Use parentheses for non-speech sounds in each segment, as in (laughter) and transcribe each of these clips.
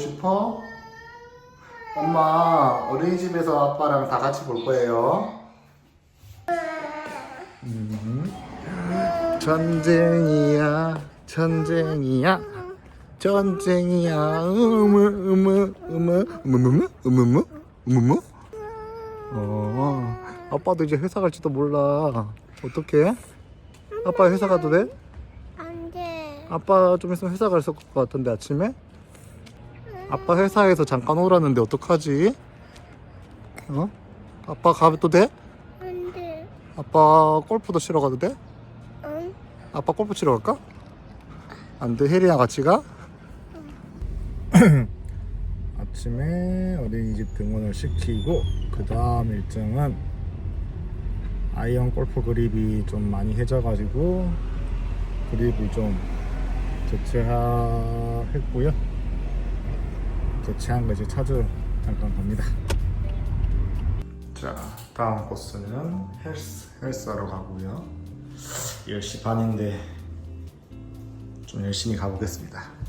싶어? 엄마 어린이집에서 아빠랑 다 같이 볼 거예요. 음. 전쟁이야, 전쟁이야, 전쟁이야. 으무 으무 으무 으무무 으무무 으무무. 어, 아빠도 이제 회사 갈지도 몰라. 어떡해? 아빠 회사 가도 돼? 안 돼. 아빠 좀 있으면 회사 갈 것 같은데 아침에? 아빠 회사에서 잠깐 오라는데 어떡하지? 어? 아빠 가도 돼? 안 돼. 아빠 골프도 치러 가도 돼? 응? 아빠 골프 치러 갈까? 안 돼, 혜리랑 같이 가? (clears throat) 아침에 어린이집 등원을 시키고 그 다음 일정은 아이언 골프 그립이 좀 많이 해져가지고 그립을 좀 교체했고요 교체한 거 이제 차주 잠깐 갑니다 자 다음 코스는 헬스 헬스하러 가고요 10시 반인데 좀 열심히 가보겠습니다.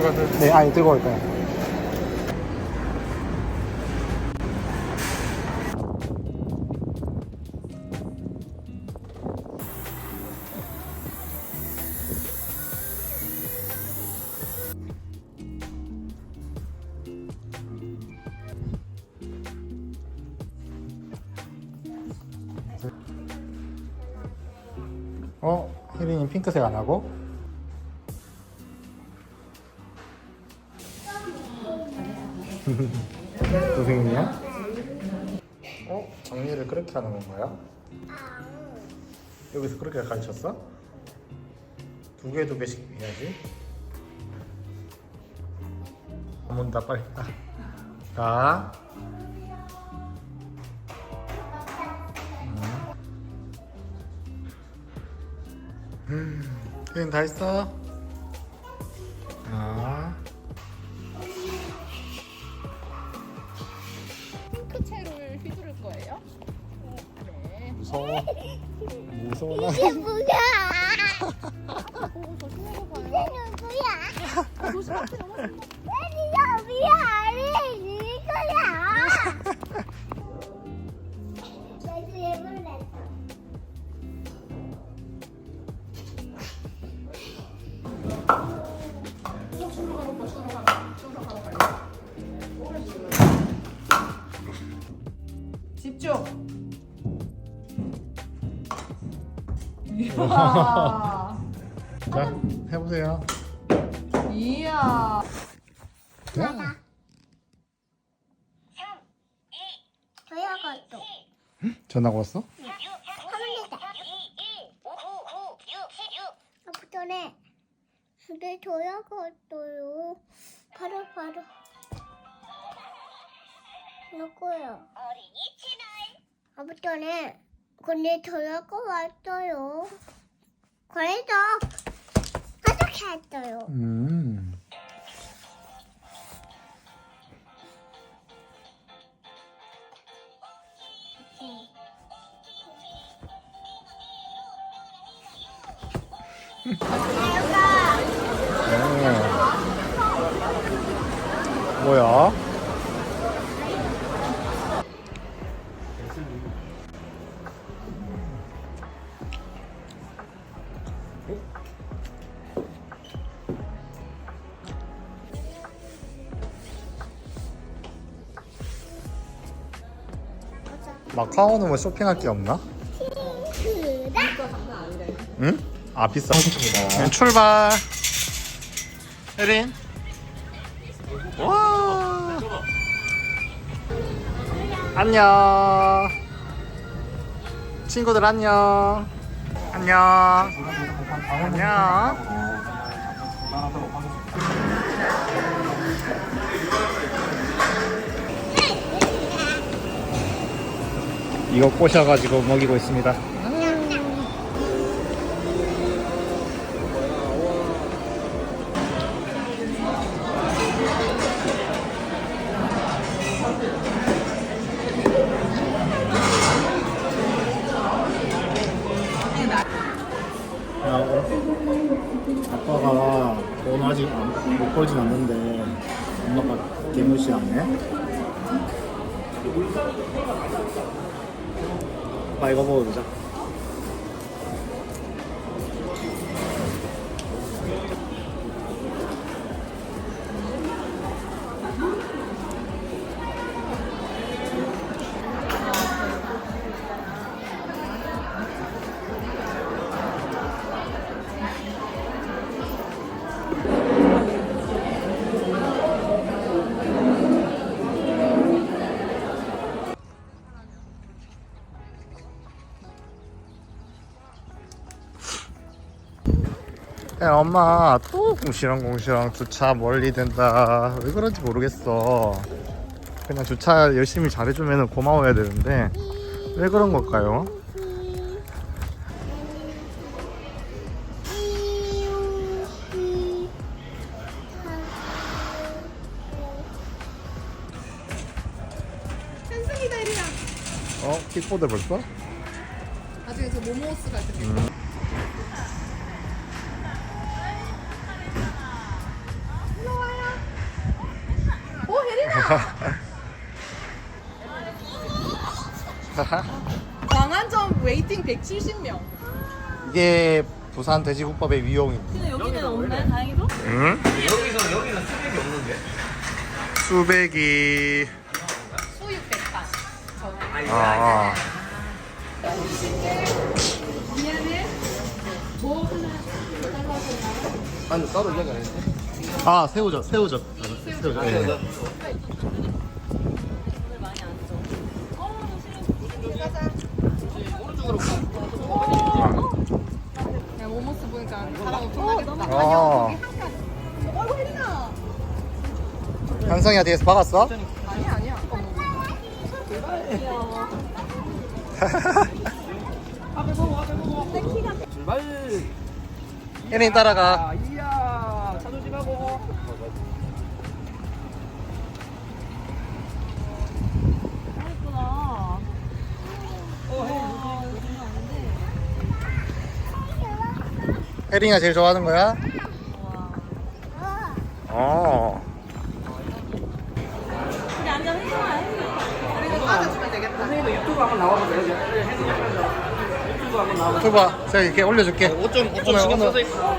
가세요. 네, 아니 뜨거울 거야. 어? 혜린이 핑크색 안 하고? (laughs) 선생님이야? 어? 정리를 그렇게 하는 건가요? 여기서 그렇게 가르쳤어? 두 개 두 개씩 해야지 한번 다 빨리 가. 가. 음. 음, 다 했어? 무서워. 이게 뭐야? (laughs) 이게. 애기야 이야. 자, 해보세요. 이야. 자. 저야가 또 전화가 왔어? 되다. 아부터네. 근데 저야가 왔어요. 바로 바로. 누구요? 아부터네. 근데 저야가 왔어요. 그래서 어떻게 했어요? 음. 오. 뭐야? 마카오는 뭐 쇼핑할 게 없나? 응? 아 비싸. 네, 출발. 혜린. 와. 안녕. 친구들 안녕. 안녕. 안녕. 이거 꼬셔가지고 먹이고 있습니다. 아빠 이거 먹어보자. 야, 엄마 또 공시렁공시렁 주차 멀리 된다 왜 그런지 모르겠어 그냥 주차 열심히 잘해주면 고마워야 되는데 왜 그런 걸까요? 한승이다 혜린아. 어? 킥보드 벌써? 나중에 저 모모스 갈 때. 음. 광안점 웨이팅 170명. 이게 부산 돼지국밥의 위용입니다. 근데 여기는 없네 다행히도? 응? 여기서 여기는 수백이 없는데? 수백이. 수육 백반. 아, 아니 따로 이야기 안 했는데 아 새우젓 새우젓. 새우젓. 예. 현성이가 뒤에서 박았어? 아니 아니야. (laughs) 출발 혜린이 따라가 아 이야 차 조심하고 예쁘다. 혜린이가 제일 좋아하는 거야? 와. 어 우리 앉아 회사해. 그리고 따라주면 되겠다. 선생님도 유튜브 한번 나와보세요 유튜브 한번 나와보세요 제가 이렇게 올려줄게 옷좀 옷 어머, 좀 신경. 써서 있어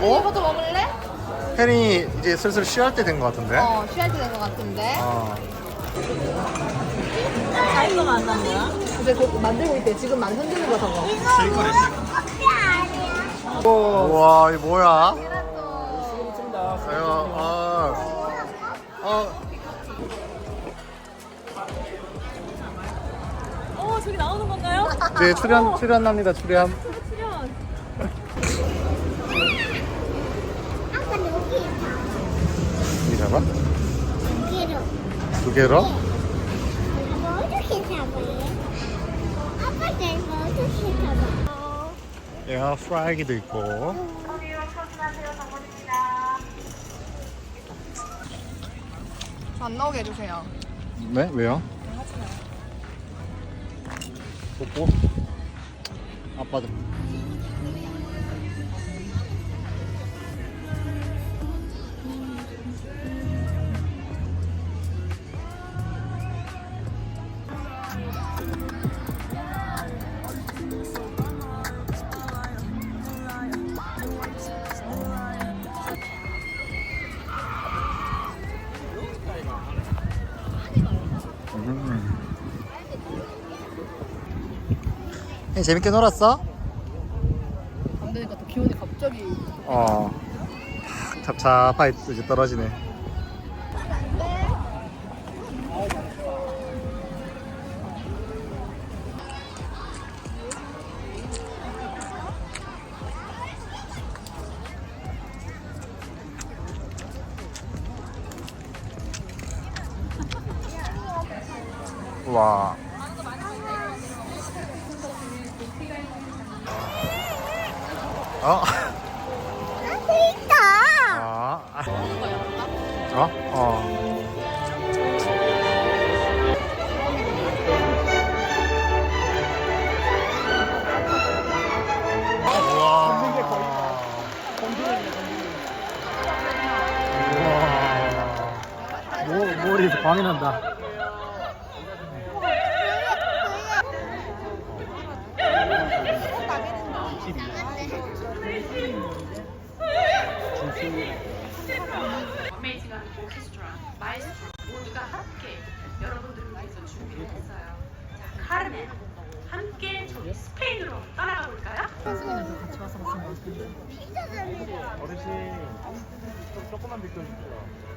어, 이것도 먹을래? 혜린이 이제 슬슬 쉬할 때 된 것 같은데 어 쉬할 때 된 것 같은데. 어. 자기가 만난 거야? 이제 곧 만들고 있대. 지금 만 흔드는 거 저거. 우와 이 뭐야? 있습니다 아유, 아, 이제 출연 출연합니다 출연. 여기 잡아? 두 개로? 뭐 어떻게 잡을래? 아빠 내가 어떻게 잡아? 에어 프라이기도 있고. 안 나오게 해주세요. 네 왜요? kukuh apa tuh? 재밌게 놀았어? 안 되니까 또 기온이 갑자기 어. 탁, 찹찹하게 이제 떨어지네. 어? 어. 모, 머리에서 광이 난다. 조금만 비켜주세요.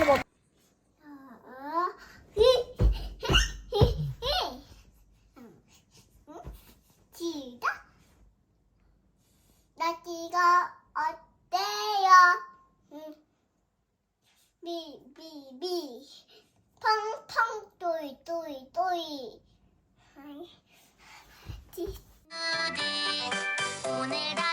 빨리 봐. 시작. 날씨가 어때요? 비비비 펑펑 또이 또이 또이. 오늘